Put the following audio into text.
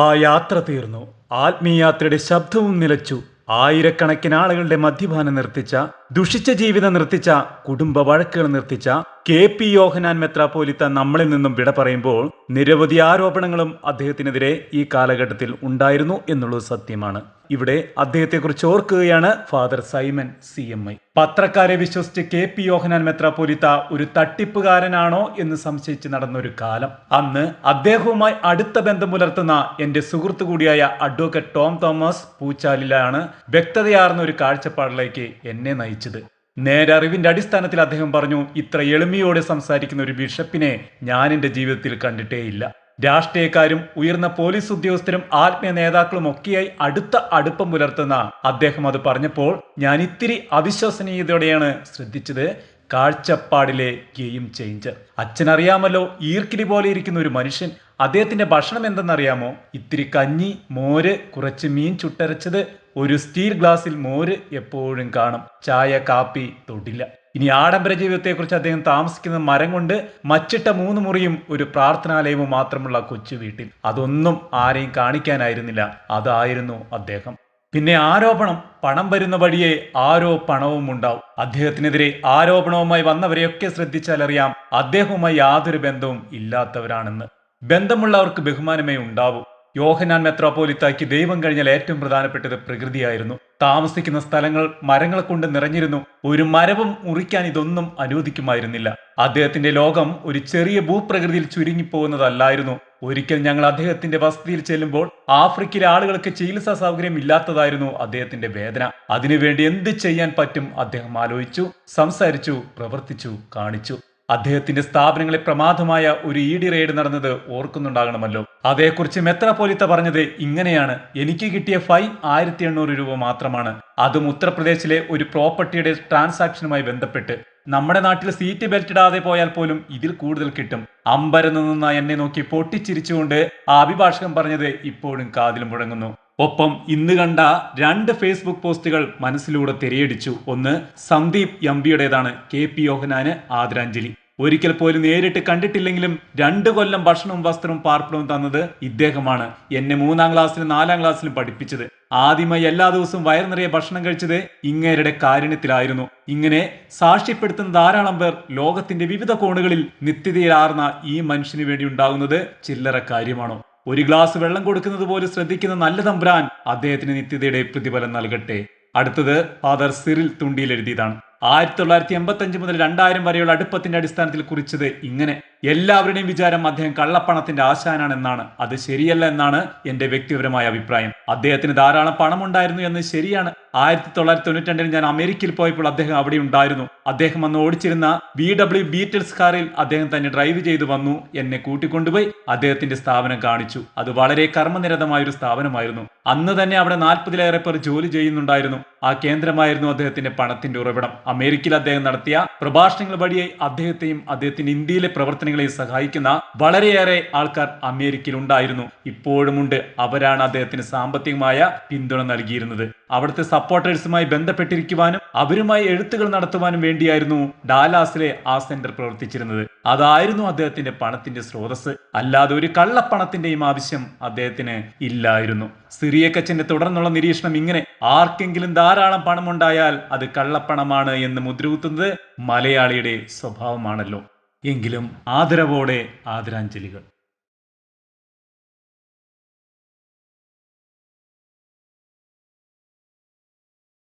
ആ യാത്ര തീർന്നു. ആത്മീയാത്രയുടെ ശബ്ദവും നിലച്ചു. ആയിരക്കണക്കിന് ആളുകളുടെ മദ്യപാനം നിർത്തിച്ച ദുഷിച്ച ജീവിതം നിർത്തിച്ച കുടുംബ വഴക്കുകൾ നിർത്തിച്ച കെ പി യോഹനാൻ മെത്രാപ്പോലിത്ത നമ്മളിൽ നിന്നും വിട പറയുമ്പോൾ നിരവധി ആരോപണങ്ങളും അദ്ദേഹത്തിനെതിരെ ഈ കാലഘട്ടത്തിൽ ഉണ്ടായിരുന്നു എന്നുള്ളത് സത്യമാണ്. ഇവിടെ അദ്ദേഹത്തെക്കുറിച്ച് ഓർക്കുകയാണ് father Simon C M I. പത്രക്കാരെ വിശ്വസിച്ച് കെ പി യോഹനാൻ മെത്രാപ്പോലിത്ത ഒരു തട്ടിപ്പുകാരനാണോ എന്ന് സംശയിച്ച് നടന്നൊരു കാലം. അന്ന് അദ്ദേഹവുമായി അടുത്ത ബന്ധം പുലർത്തുന്ന എന്റെ സുഹൃത്തു കൂടിയായ അഡ്വക്കേറ്റ് ടോം തോമസ് പൂച്ചാലിലാണ് വ്യക്തതയാർന്ന ഒരു കാഴ്ചപ്പാടിലേക്ക് എന്നെ നയിച്ചത്. നേരെ അറിവിന്റെ അടിസ്ഥാനത്തിൽ അദ്ദേഹം പറഞ്ഞു ഇത്ര എളിമയോടെ സംസാരിക്കുന്ന ഒരു ബിഷപ്പിനെ ഞാൻ എന്റെ ജീവിതത്തിൽ കണ്ടിട്ടേയില്ല. രാഷ്ട്രീയക്കാരും ഉയർന്ന പോലീസ് ഉദ്യോഗസ്ഥരും ആത്മീയ നേതാക്കളും ഒക്കെയായി അടുത്ത അടുപ്പം പുലർത്തുന്ന അദ്ദേഹം അത് പറഞ്ഞപ്പോൾ ഞാൻ ഇത്തിരി അവിശ്വസനീയതയോടെയാണ് ശ്രദ്ധിച്ചത്. കാഴ്ചപ്പാടിലെ ഗെയിം ചേഞ്ചർ. അച്ഛനറിയാമല്ലോ ഈർക്കിലി പോലെ ഇരിക്കുന്ന ഒരു മനുഷ്യൻ. അദ്ദേഹത്തിന്റെ ഭക്ഷണം എന്തെന്നറിയാമോ? ഇത്തിരി കഞ്ഞി മോര് കുറച്ച് മീൻ ചുട്ടരച്ചത് ഒരു സ്റ്റീൽ ഗ്ലാസ്സിൽ മോര് എപ്പോഴും കാണും. ചായ കാപ്പി തൊടില്ല. ഇനി ആഡംബര ജീവിതത്തെക്കുറിച്ച് അദ്ദേഹം താമസിക്കുന്ന മരം കൊണ്ട് മച്ചിട്ട മൂന്ന് മുറിയും ഒരു പ്രാർത്ഥനാലയവും മാത്രമുള്ള കൊച്ചു വീട്ടിൽ. അതൊന്നും ആരെയും കാണിക്കാനായിരുന്നില്ല. അതായിരുന്നു അദ്ദേഹം. പിന്നെ ആരോപണം പണം വരുന്ന വഴിയെ ആരോ പണവും ഉണ്ടാവും. അദ്ദേഹത്തിനെതിരെ ആരോപണവുമായി വന്നവരെയൊക്കെ ശ്രദ്ധിച്ചാലറിയാം അദ്ദേഹവുമായി യാതൊരു ബന്ധവും ഇല്ലാത്തവരാണെന്ന്. ബന്ധമുള്ളവർക്ക് ബഹുമാനമേ ഉണ്ടാവൂ. യോഹനാൻ മെത്രോപോലിത്താക്കി ദൈവം കഴിഞ്ഞാൽ ഏറ്റവും പ്രധാനപ്പെട്ടത് പ്രകൃതിയായിരുന്നു. താമസിക്കുന്ന സ്ഥലങ്ങൾ മരങ്ങളെ കൊണ്ട് നിറഞ്ഞിരുന്നു. ഒരു മരവും മുറിക്കാൻ ഇതൊന്നും അനുവദിക്കുമായിരുന്നില്ല. അദ്ദേഹത്തിന്റെ ലോകം ഒരു ചെറിയ ഭൂപ്രകൃതിയിൽ ചുരുങ്ങിപ്പോകുന്നതല്ലായിരുന്നു. ഒരിക്കൽ ഞങ്ങൾ അദ്ദേഹത്തിന്റെ വസതിയിൽ ചെല്ലുമ്പോൾ ആഫ്രിക്കയിലെ ആളുകൾക്ക് ചികിത്സാ സൗകര്യം ഇല്ലാത്തതായിരുന്നു അദ്ദേഹത്തിന്റെ വേദന. അതിനുവേണ്ടി എന്ത് ചെയ്യാൻ പറ്റും അദ്ദേഹം ആലോചിച്ചു സംസാരിച്ചു പ്രവർത്തിച്ചു കാണിച്ചു. അദ്ദേഹത്തിന്റെ സ്ഥാപനങ്ങളെ പ്രമാദമായ ഒരു ഇഡി റെയ്ഡ് നടന്നത് ഓർക്കുന്നുണ്ടാകണമല്ലോ. അതേക്കുറിച്ച് മെത്രാപോലിത്ത പറഞ്ഞത് ഇങ്ങനെയാണ്. എനിക്ക് കിട്ടിയ ഫൈൻ ആയിരത്തി എണ്ണൂറ് രൂപ മാത്രമാണ്. അതും ഉത്തർപ്രദേശിലെ ഒരു പ്രോപ്പർട്ടിയുടെ ട്രാൻസാക്ഷനുമായി ബന്ധപ്പെട്ട്. നമ്മുടെ നാട്ടിൽ സീറ്റ് ബെൽറ്റ് ഇടാതെ പോയാൽ പോലും ഇതിൽ കൂടുതൽ കിട്ടും. അമ്പരന്ന് നിന്ന എന്നെ നോക്കി പൊട്ടിച്ചിരിച്ചുകൊണ്ട് ആ അഭിഭാഷകൻ പറഞ്ഞത് ഇപ്പോഴും കാതിൽ മുഴങ്ങുന്നു. ഒപ്പം ഇന്ന് കണ്ട രണ്ട് ഫേസ്ബുക്ക് പോസ്റ്റുകൾ മനസ്സിലൂടെ തിരയടിച്ചു. ഒന്ന് സന്ദീപ് എംപിയുടേതാണ് കെ പി യോഹനാന് ആദരാഞ്ജലി. ഒരിക്കൽ പോലും നേരിട്ട് കണ്ടിട്ടില്ലെങ്കിലും രണ്ട് കൊല്ലം ഭക്ഷണവും വസ്ത്രവും പാർപ്പിടവും തന്നത് ഇദ്ദേഹമാണ്. എന്നെ മൂന്നാം ക്ലാസ്സിലും നാലാം ക്ലാസ്സിലും പഠിപ്പിച്ചത്. ആദ്യമായി എല്ലാ ദിവസവും വയർ നിറയെ ഭക്ഷണം കഴിച്ചത് ഇങ്ങേരുടെ കാരുണ്യത്തിലായിരുന്നു. ഇങ്ങനെ സാക്ഷ്യപ്പെടുത്തുന്ന ധാരാളം പേർ ലോകത്തിന്റെ വിവിധ കോണുകളിൽ നിത്യതയിലാർന്ന ഈ മനുഷ്യന് വേണ്ടി ഉണ്ടാകുന്നത് ചില്ലറ കാര്യമാണോ? ഒരു ഗ്ലാസ് വെള്ളം കൊടുക്കുന്നത് പോലും ശ്രദ്ധിക്കുന്ന നല്ല തമ്പുരാൻ അദ്ദേഹത്തിന് നിത്യതയുടെ പ്രതിഫലം നൽകട്ടെ. അടുത്തത് ഫാദർ സിറിൽ തുണ്ടിയിൽ എഴുതിയതാണ്. ആയിരത്തി തൊള്ളായിരത്തി എൺപത്തി അഞ്ച് മുതൽ രണ്ടായിരം വരെയുള്ള അടുപ്പത്തിന്റെ അടിസ്ഥാനത്തിൽ കുറിച്ചത് ഇങ്ങനെ. എല്ലാവരുടെയും വിചാരം അദ്ദേഹം കള്ളപ്പണത്തിന്റെ ആശാനാണെന്നാണ്. അത് ശരിയല്ല എന്നാണ് എന്റെ വ്യക്തിപരമായ അഭിപ്രായം. അദ്ദേഹത്തിന് ധാരാളം പണമുണ്ടായിരുന്നു എന്ന് ശരിയാണ്. ആയിരത്തി തൊള്ളായിരത്തി തൊണ്ണൂറ്റി രണ്ടിൽ ഞാൻ അമേരിക്കയിൽ പോയപ്പോൾ അദ്ദേഹം അവിടെ ഉണ്ടായിരുന്നു. അദ്ദേഹം അന്ന് ഓടിച്ചിരുന്ന ബി ഡബ്ല്യു ബീറ്റിൽസ് കാറിൽ അദ്ദേഹം തന്നെ ഡ്രൈവ് ചെയ്തു വന്നു. എന്നെ കൂട്ടിക്കൊണ്ടുപോയി. അദ്ദേഹത്തിന്റെ സ്ഥാപനം കാണിച്ചു. അത് വളരെ കർമ്മനിരതമായ ഒരു സ്ഥാപനമായിരുന്നു. അന്ന് തന്നെ അവിടെ നാൽപ്പതിലേറെ പേർ ജോലി ചെയ്യുന്നുണ്ടായിരുന്നു. ആ കേന്ദ്രമായിരുന്നു അദ്ദേഹത്തിന്റെ പണത്തിന്റെ ഉറവിടം. അമേരിക്കയിൽ അദ്ദേഹം നടത്തിയ പ്രഭാഷണങ്ങൾ വഴിയായി അദ്ദേഹത്തെയും അദ്ദേഹത്തിന്റെ ഇന്ത്യയിലെ പ്രവർത്തനങ്ങളെയും സഹായിക്കുന്ന വളരെയേറെ ആൾക്കാർ അമേരിക്കയിൽ ഉണ്ടായിരുന്നു. ഇപ്പോഴുമുണ്ട്. അവരാണ് അദ്ദേഹത്തിന് സാമ്പത്തികമായ പിന്തുണ നൽകിയിരുന്നത്. അവിടുത്തെ സപ്പോർട്ടേഴ്സുമായി ബന്ധപ്പെട്ടിരിക്കുവാനും അവരുമായി എഴുത്തുകൾ നടത്തുവാനും വേണ്ടിയായിരുന്നു ഡാലാസിലെ ആ സെന്റർ പ്രവർത്തിച്ചിരുന്നത്. അതായിരുന്നു അദ്ദേഹത്തിന്റെ പണത്തിന്റെ സ്രോതസ് അല്ലാതെ ഒരു കള്ളപ്പണത്തിന്റെയും ആവശ്യം അദ്ദേഹത്തിന് ഇല്ലായിരുന്നു. സിറിയക്കച്ചന്റെ തുടർന്നുള്ള നിരീക്ഷണം ഇങ്ങനെ. ആർക്കെങ്കിലും ധാരാളം പണമുണ്ടായാൽ അത് കള്ളപ്പണമാണ് എന്ന് മുദ്രകുത്തുന്നത് മലയാളിയുടെ സ്വഭാവമാണല്ലോ. എങ്കിലും ആദരവോടെ ആദരാഞ്ജലികൾ.